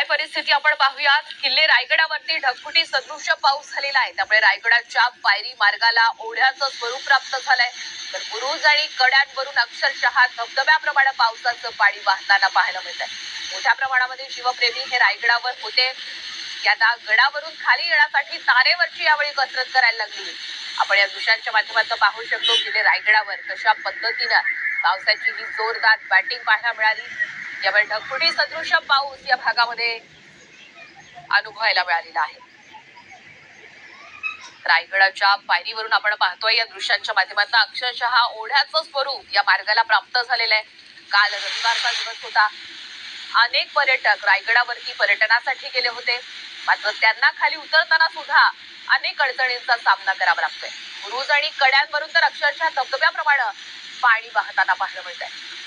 काय परिस्थिती आपण पाहूयात? किल्ले रायगडावरती ढगफुटी सदृश पाऊस झालेला आहे. त्यामुळे रायगडाच्या पायरी मार्गाला ओढ्याचं स्वरूप प्राप्त झालंय. तर बुरुज आणि कड्यांवरून अक्षरशः धबधब्याप्रमाणे पावसाचं पाणी वाहताना पाहायला मिळत आहे मोठ्या प्रमाणामध्ये शिवप्रेमी हे रायगडावर होते. यांना गडावरून खाली येण्यासाठी तारेवरची यावेळी कसरत करायला लागली. आपण या दृश्यांच्या माध्यमातून पाहू शकतो किल्ले रायगडावर कशा पद्धतीनं पावसाची ही जोरदार बॅटिंग पाहायला मिळाली. यावेळी ढगफुटी सदृश पाऊस या भागामध्ये अनुभवायला मिळालेला आहे. रायगडाच्या पायरीवरून आपण पाहतोय या दृश्यांच्या माध्यमातून अक्षरशः ओढ्याचं स्वरूप या मार्गाला प्राप्त झालेलं आहे. काल रविवारचा दिवस होता. अनेक पर्यटक रायगडावरती पर्यटनासाठी गेले होते. मात्र त्यांना खाली उतरताना सुद्धा अनेक अडचणींचा सामना करावा लागतोय. बुरुज आणि कड्यांवरून तर अक्षरशः धबधब्याप्रमाणे पाणी वाहताना पाहायला मिळत आहे